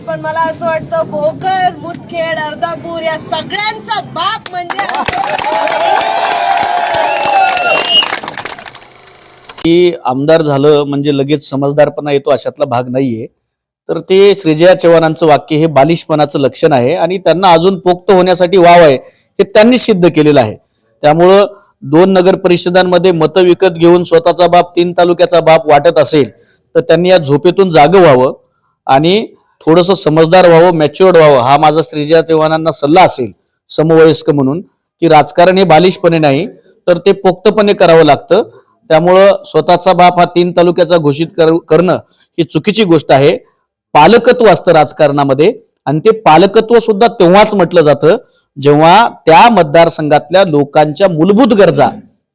पण मला असं वाटतं भोकर मुदखेड अर्धापूर या सगळ्यांचा बाप म्हणजे की आमदार झालं म्हणजे लगेच समजदारपणा येतो अशातला भाग नाहीये. तर ते श्रीजया चव्हाणांचं वाक्य हे बालिशपणाचं लक्षण आहे आणि त्यांना अजून पोक्त होण्यासाठी वाव आहे हे त्यांनीच सिद्ध केलेलं आहे. त्यामुळं दोन नगर परिषदांमध्ये मतं विकत घेऊन स्वतःचा बाप तीन तालुक्याचा बाप वाटत असेल तर त्यांनी या झोपेतून जागं व्हावं आणि थोडंसं समजदार व्हावं मॅच्युअर्ड व्हावं हा माझा श्रीजया चव्हाणांना सल्ला असेल समवयस्क म्हणून की राजकारण हे बालिशपणे नाही तर ते पोक्तपणे करावं लागतं. त्यामुळं स्वतःचा बाप हा तीन तालुक्याचा घोषित कर- करणं ही चुकीची गोष्ट आहे. पालकत्व असतं राजकारणामध्ये आणि ते पालकत्व सुद्धा तेव्हाच म्हटलं जातं जेव्हा त्या मतदारसंघातल्या लोकांच्या मूलभूत गरजा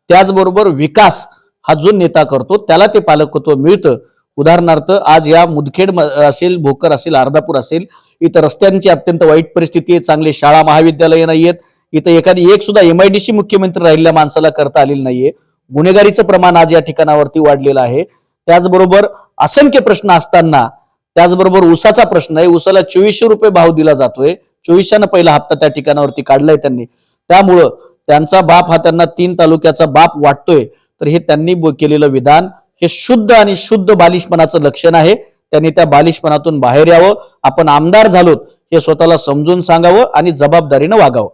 त्याचबरोबर विकास हा जो नेता करतो त्याला ते पालकत्व मिळतं. उदाहरणार्थ आज या मुदखेड म- असेल भोकर असेल अर्धापूर असेल इथं रस्त्यांची अत्यंत वाईट परिस्थिती आहे चांगले शाळा महाविद्यालय नाहीयेत इथं एखादी एक सुद्धा एमआयडीसी मुख्यमंत्री राहिलेल्या माणसाला करता आलेलं नाहीये. गुन्हेगारीचं प्रमाण आज या ठिकाणावरती वाढलेलं आहे. त्याचबरोबर असंख्य प्रश्न असताना त्याचबरोबर ऊसाचा प्रश्न आहे. ऊसाला चोवीसशे रुपये भाव दिला जातोय. चोवीसशेनं पहिला हप्ता त्या ठिकाणावरती काढलाय त्यांनी. त्यामुळं त्यांचा बाप हा त्यांना तीन तालुक्याचा बाप वाटतोय. तर हे त्यांनी ब- केलेलं विधान. हे शुद्ध आणि शुद्ध बालिशपणाचं लक्षण आहे. त्यांनी त्या बालिशपणातून बाहेर यावं. आपण आमदार झालोत हे स्वतःला समजून सांगावं आणि जबाबदारीनं वागावं.